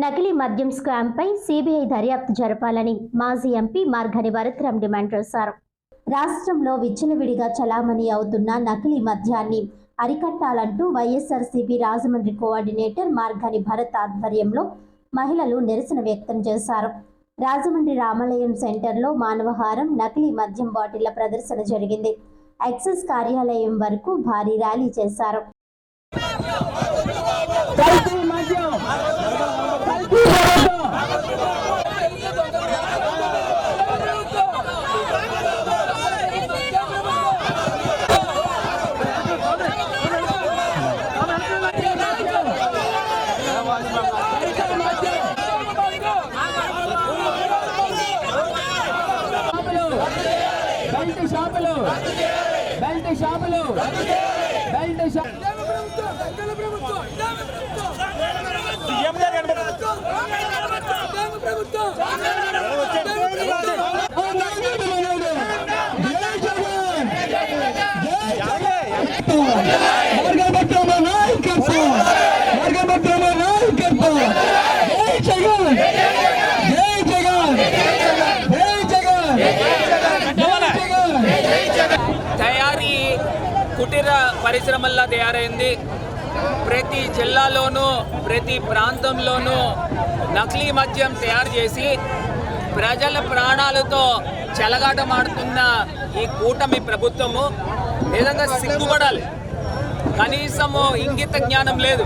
నకిలీ మద్యం స్కామ్పై సిబిఐ దర్యాప్తు జరపాలని మాజీ ఎంపీ మార్గని వరత్రం డిమాండ్ చేశారు. రాష్ట్రంలో విచ్చలవిడిగా చలామణి అవుతున్న నకిలీ మద్యాన్ని అరికట్టాలంటూ వైఎస్ఆర్సీపీ రాజమండ్రి కోఆర్డినేటర్ మార్గని భరత్ ఆధ్వర్యంలో మహిళలు నిరసన వ్యక్తం చేశారు. రాజమండ్రి రామాలయం సెంటర్లో మానవహారం నకిలీ మద్యం బాటిళ్ళ ప్రదర్శన జరిగింది. ఎక్సైజ్ కార్యాలయం వరకు భారీ ర్యాలీ చేశారు. కల్తీ మద్యం కల్తీ మద్యం బెల్ట్ షాపులు బెల్ట్ షాపులు బెల్ట్ షాపులు తయారీ కుటీర పరిశ్రమల్లా తయారైంది. ప్రతి జిల్లాలోనూ ప్రతి ప్రాంతంలోనూ నకిలీ మద్యం తయారు చేసి ప్రజల ప్రాణాలతో చెలగాటమాడుతున్న ఈ కూటమి ప్రభుత్వము నిజంగా సిగ్గుపడాలి. కనీసము ఇంగిత జ్ఞానం లేదు.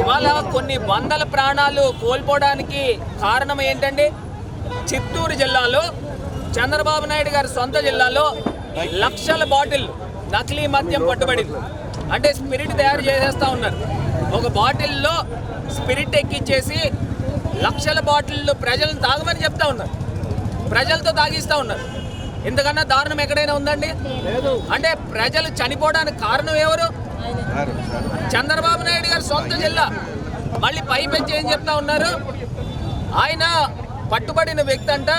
ఇవాళ కొన్ని వందల ప్రాణాలు కోల్పోవడానికి కారణం ఏంటండి? చిత్తూరు జిల్లాలో చంద్రబాబు నాయుడు గారి సొంత జిల్లాలో లక్షల బాటిల్ నకిలీ మద్యం పట్టుబడింది. అంటే స్పిరిట్ తయారు చేసేస్తా ఉన్నారు. ఒక బాటిల్లో స్పిరిట్ ఎక్కిచ్చేసి లక్షల బాటిల్ ప్రజలను తాగమని చెప్తా ఉన్నారు. ప్రజలతో తాగిస్తా ఉన్నారు. ఇంతకన్నా దారుణం ఎక్కడైనా ఉందండి? అంటే ప్రజలు చనిపోవడానికి కారణం ఎవరు? చంద్రబాబు నాయుడు గారి సొంత జిల్లా. మళ్ళీ పై పెంచి ఏం చెప్తా ఉన్నారు? ఆయన పట్టుబడిన వ్యక్తి అంట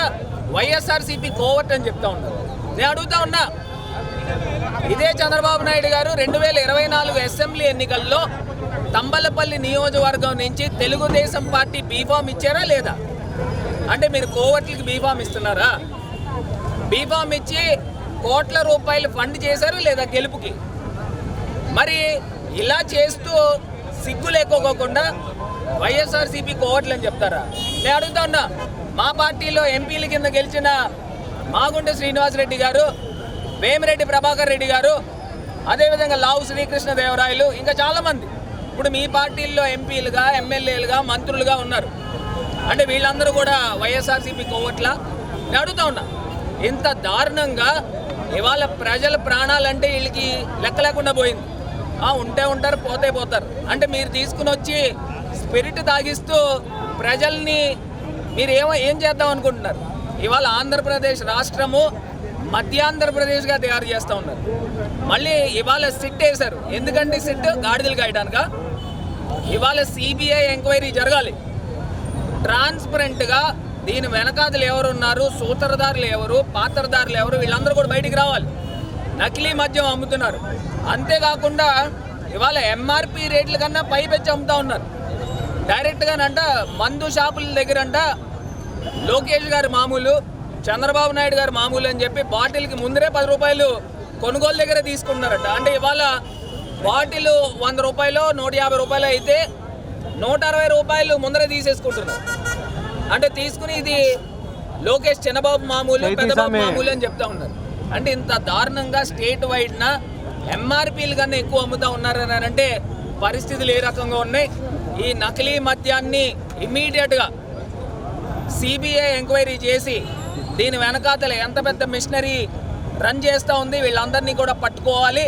వైఎస్ఆర్సీపీ కోవర్ట్ అని చెప్తా ఉన్నారు. నేను అడుగుతా ఉన్నా ఇదే చంద్రబాబు నాయుడు గారు రెండు వేల ఇరవై నాలుగు అసెంబ్లీ ఎన్నికల్లో తంబలపల్లి నియోజకవర్గం నుంచి తెలుగుదేశం పార్టీ బీఫామ్ ఇచ్చారా లేదా? అంటే మీరు కోవట్లకి బీఫామ్ ఇస్తున్నారా? బీఫామ్ ఇచ్చి కోట్ల రూపాయలు ఫండ్ చేశారు లేదా గెలుపుకి? మరి ఇలా చేస్తూ సిగ్గు లేకోకుండా వైఎస్ఆర్సీపీ కోవట్లు అని చెప్తారా? నేను అడుగుతా ఉన్నా మా పార్టీలో ఎంపీల కింద గెలిచిన మాగుంట శ్రీనివాసరెడ్డి గారు వేమిరెడ్డి ప్రభాకర్ రెడ్డి గారు అదేవిధంగా లావు శ్రీకృష్ణ దేవరాయలు ఇంకా చాలామంది. ఇప్పుడు మీ పార్టీల్లో ఎంపీలుగా ఎమ్మెల్యేలుగా మంత్రులుగా ఉన్నారు. అంటే వీళ్ళందరూ కూడా వైఎస్ఆర్సీపీ కోవట్ల నేను అడుగుతా ఉన్నా. ఇంత దారుణంగా ఇవాళ ప్రజల ప్రాణాలంటే వీళ్ళకి లెక్క లేకుండా పోయింది. ఉంటే ఉంటారు పోతే పోతారు. అంటే మీరు తీసుకుని వచ్చి స్పిరిట్ తాగిస్తూ ప్రజల్ని మీరు ఏమో ఏం చేద్దాం అనుకుంటున్నారు? ఇవాళ ఆంధ్రప్రదేశ్ రాష్ట్రము మధ్యాంధ్రప్రదేశ్గా తయారు చేస్తూ ఉన్నారు. మళ్ళీ ఇవాళ సిట్ వేశారు. ఎందుకంటే సిట్ గాడిదలు కాయడానిక? ఇవాళ సిబిఐ ఎంక్వైరీ జరగాలి. ట్రాన్స్పరెంట్గా దీని వెనకాదులు ఎవరు ఉన్నారు సూత్రధారులు ఎవరు? పాత్రధారులు ఎవరు? వీళ్ళందరూ కూడా బయటికి రావాలి. నకిలీ మద్యం అమ్ముతున్నారు. అంతేకాకుండా ఇవాళ ఎంఆర్పి రేట్ల కన్నా పై పెంచి అమ్ముతా ఉన్నారు. డైరెక్ట్గానంట మందు షాపుల దగ్గరంట లోకేష్ గారి మామూలు చంద్రబాబు నాయుడు గారి మామూలు అని చెప్పి బాటిల్కి ముందరే పది రూపాయలు కొనుగోలు దగ్గర తీసుకున్నారట. అంటే ఇవాళ బాటిల్ వంద రూపాయలు నూట యాభై రూపాయలు అయితే నూట అరవై రూపాయలు ముందరే తీసేసుకుంటున్నారు. అంటే తీసుకుని ఇది లోకేష్ చిన్నబాబు మామూలు పెద్దబాబు మామూలు అని చెప్తా ఉన్నారు. అంటే ఇంత దారుణంగా స్టేట్ వైడ్న ఎంఆర్పీలు కన్నా ఎక్కువ అమ్ముతా ఉన్నారు అని అంటే పరిస్థితులు ఏ రకంగా ఉన్నాయి? ఈ నకిలీ మద్యాన్ని ఇమ్మీడియట్గా సిబిఐ ఎంక్వైరీ చేసి దీని వెనకాతల ఎంత పెద్ద మిషనరీ రన్ చేస్తూ ఉంది వీళ్ళందరినీ కూడా పట్టుకోవాలి.